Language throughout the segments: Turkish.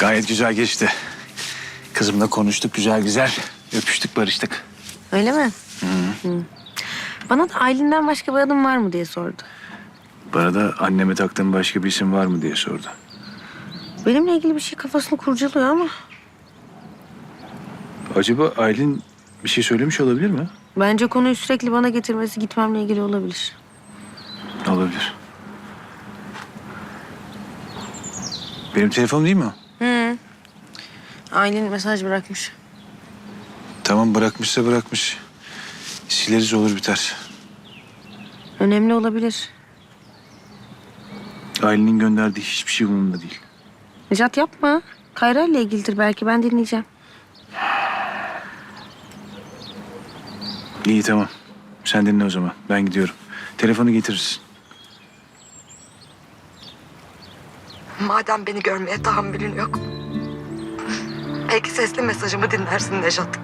Gayet güzel geçti. Kızımla konuştuk güzel güzel. Öpüştük barıştık. Öyle mi? Hı. Bana da Aylin'den başka bir adım var mı diye sordu. Bana da anneme taktığın başka bir isim var mı diye sordu. Benimle ilgili bir şey kafasını kurcalıyor ama Acaba Aylin bir şey söylemiş olabilir mi? bence konuyu sürekli bana getirmesi gitmemle ilgili olabilir. Olabilir. Benim telefonum değil mi o? Aylin mesaj bırakmış. Tamam bırakmışsa bırakmış. Sileriz olur biter. Önemli olabilir. Aylin'in gönderdiği hiçbir şey umurumda değil. Necat yapma. Kayra ile ilgilidir belki ben dinleyeceğim. İyi tamam. Sen dinle o zaman. Ben gidiyorum. Telefonu getirirsin. Madem beni görmeye tahammülün yok. Belki sesli mesajımı dinlersin Nejat.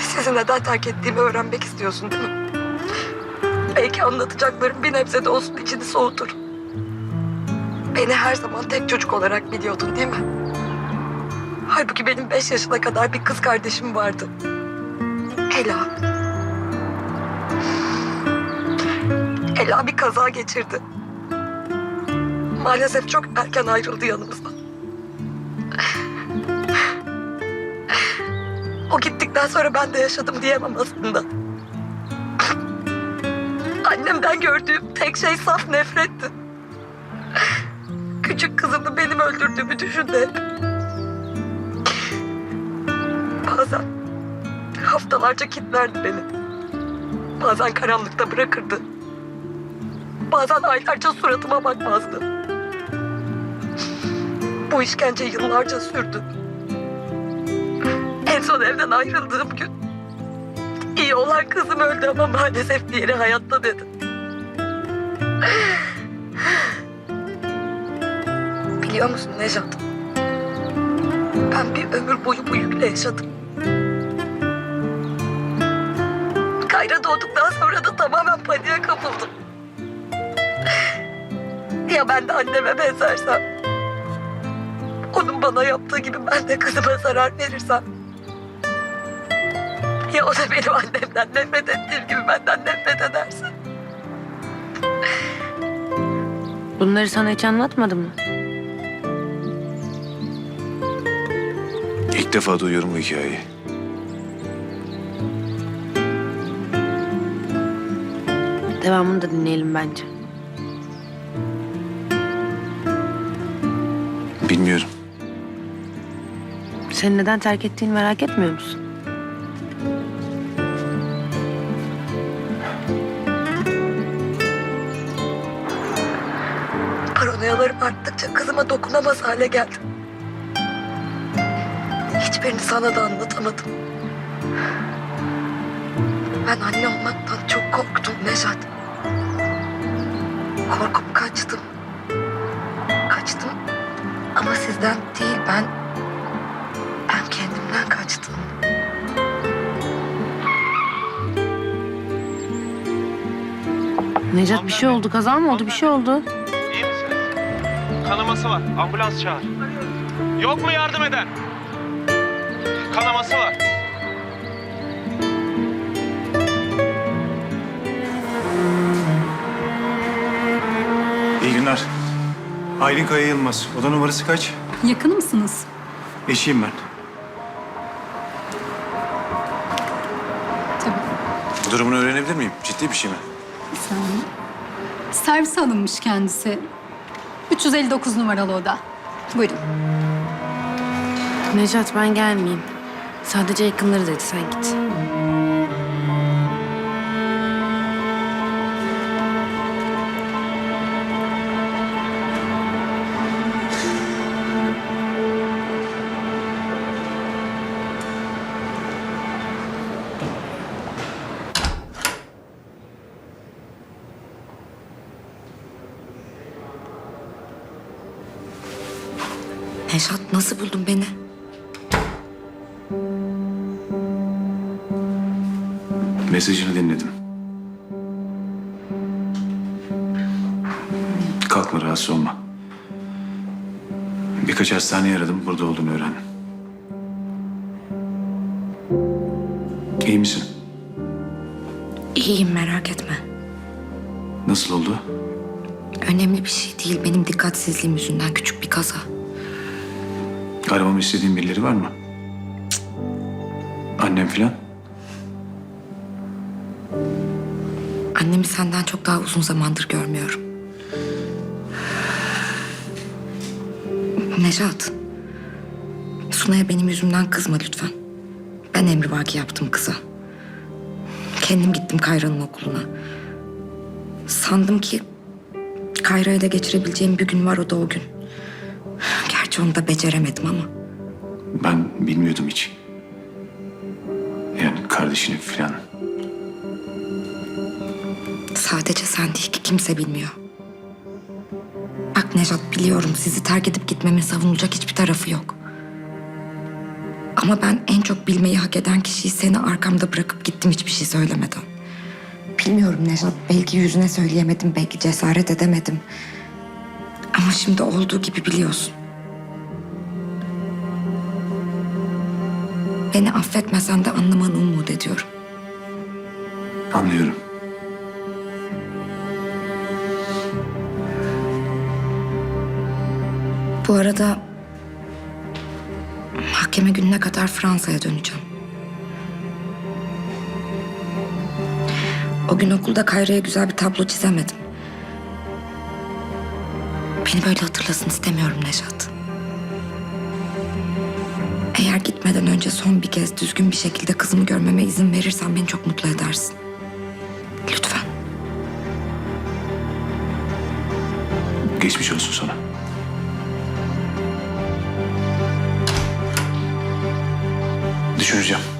Sizi neden terk ettiğimi öğrenmek istiyorsun değil mi? Belki anlatacaklarım bir nebze de olsun içini soğutur. Beni her zaman tek çocuk olarak biliyordun değil mi? Halbuki benim beş yaşına kadar bir kız kardeşim vardı. Ela. Ela bir kaza geçirdi. Maalesef çok erken ayrıldı yanımızdan. O gittikten sonra ben de yaşadım diyemem aslında. Annemden gördüğüm tek şey saf nefretti. Küçük kızını benim öldürdüğümü düşündü. Bazen haftalarca kilitlerdi beni. Bazen karanlıkta bırakırdı. Bazen aylarca suratıma bakmazdı. Bu işkence yıllarca sürdü. En son evden ayrıldığım gün iyi olan kızım öldü ama maalesef diğeri hayatta dedi. Biliyor musun Nejat? Ben bir ömür boyu bu yükle yaşadım. Kayra doğduktan sonra da tamamen paniğe kapıldım. Ya ben de anneme benzersem? Onun bana yaptığı gibi ben de kızıma zarar verirsem? Ya o da benim annemden nefret ettiğim gibi benden nefret ederse? Bunları sana hiç anlatmadım mı? İlk defa duyuyorum bu hikayeyi. Devamını da dinleyelim bence. Seni neden terk ettiğini merak etmiyor musun? Paranoyalarım arttıkça kızıma dokunamaz hale geldim. Hiçbirini sana da anlatamadım. Ben anne olmaktan çok korktum Nejat. Korkup kaçtım. Kaçtım ama sizden değil ben... Necat bir şey oldu kaza mı oldu bir şey oldu. İyi misin? Kanaması var. Ambulans çağır. Yok mu yardım eden? Kanaması var. İyi günler. Aylin Kaya Yılmaz. Oda numarası kaç? Yakın mısınız? Eşiyim ben. Tabii. Durumunu öğrenebilir miyim? Ciddi bir şey mi? Bir saniye. Servise alınmış kendisi. 359 numaralı oda. Buyurun. Necat ben gelmeyeyim. Sadece yakınları dedi sen git. Nejat nasıl buldun beni? Mesajını dinledim. Kalk Korkma rahatsız olma. Birkaç hastaneye aradım. Burada olduğunu öğrendim. İyi misin? İyiyim merak etme. Nasıl oldu? Önemli bir şey değil. Benim dikkatsizliğim yüzünden küçük bir kaza. Aramamı istediğin birileri var mı? Annem filan? Annemi senden çok daha uzun zamandır görmüyorum. Nejat. Sunay'a benim yüzümden kızma lütfen. Ben emrivaki yaptım kıza. Kendim gittim Kayra'nın okuluna. Sandım ki Kayra ile geçirebileceğim bir gün var o da o gün. Gerçi onu da beceremedim ama. Ben bilmiyordum hiç. Yani kardeşini filan. Sadece sen değil ki kimse bilmiyor. Bak Nejat biliyorum sizi terk edip gitmemin savunulacak hiçbir tarafı yok. Ama ben en çok bilmeyi hak eden kişiyi seni arkamda bırakıp gittim hiçbir şey söylemeden. Bilmiyorum Nejat belki yüzüne söyleyemedim belki cesaret edemedim. Ama şimdi olduğu gibi biliyorsun. Beni affetmesen de anlamanı umut ediyorum. Anlıyorum. Bu arada mahkeme gününe kadar Fransa'ya döneceğim. O gün okulda Kayra'ya güzel bir tablo çizemedim. Beni böyle hatırlasın istemiyorum Nejat. Gitmeden önce son bir kez düzgün bir şekilde kızımı görmeme izin verirsen beni çok mutlu edersin. Lütfen. Geçmiş olsun sana. Düşüneceğim.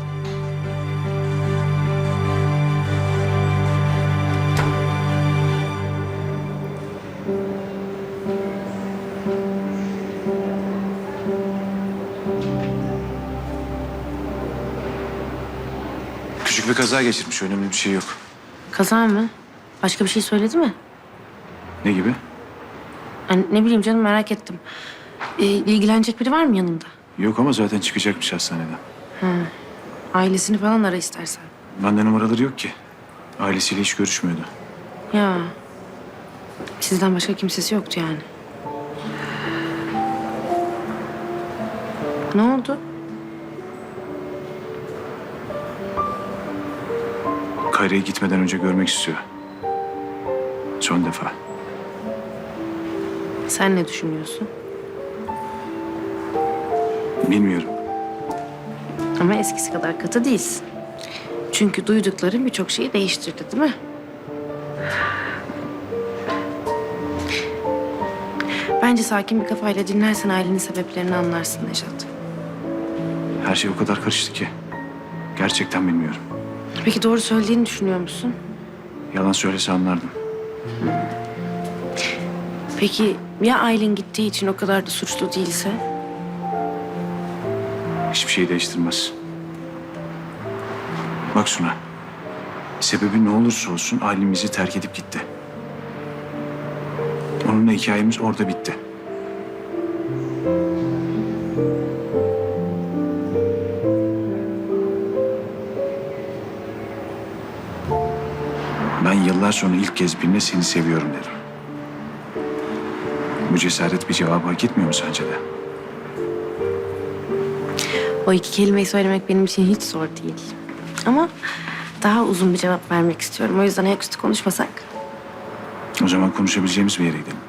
Bir kaza geçirmiş. Önemli bir şey yok. Kaza mı? Başka bir şey söyledi mi? Ne gibi? Yani ne bileyim canım merak ettim. Ee, ilgilenecek biri var mı yanında? Yok ama zaten çıkacakmış hastaneden. Ailesini falan ara istersen. Bende numaraları yok ki. Ailesiyle hiç görüşmüyordu. Ya. Sizden başka kimsesi yoktu yani. Ne oldu? Kayra'yı gitmeden önce görmek istiyor. Son defa. Sen ne düşünüyorsun? Bilmiyorum. Ama eskisi kadar katı değilsin. Çünkü duydukların birçok şeyi değiştirdi değil mi? Bence sakin bir kafayla dinlersen ailenin sebeplerini anlarsın Nejat. Her şey o kadar karıştı ki. Gerçekten bilmiyorum. Peki doğru söylediğini düşünüyor musun? Yalan söylese anlardım. Peki ya ailen gittiği için o kadar da suçlu değilse? Hiçbir şey değiştirmez. Bak Suna. Sebebi ne olursa olsun ailemizi terk edip gitti. Onunla hikayemiz orada bitti. Yıllar sonra ilk kez birine seni seviyorum derim. Bu cesaret bir cevabı hak etmiyor mu sence de? O iki kelimeyi söylemek benim için hiç zor değil. Ama daha uzun bir cevap vermek istiyorum. O yüzden ayaküstü konuşmasak. O zaman konuşabileceğimiz bir yere gidelim.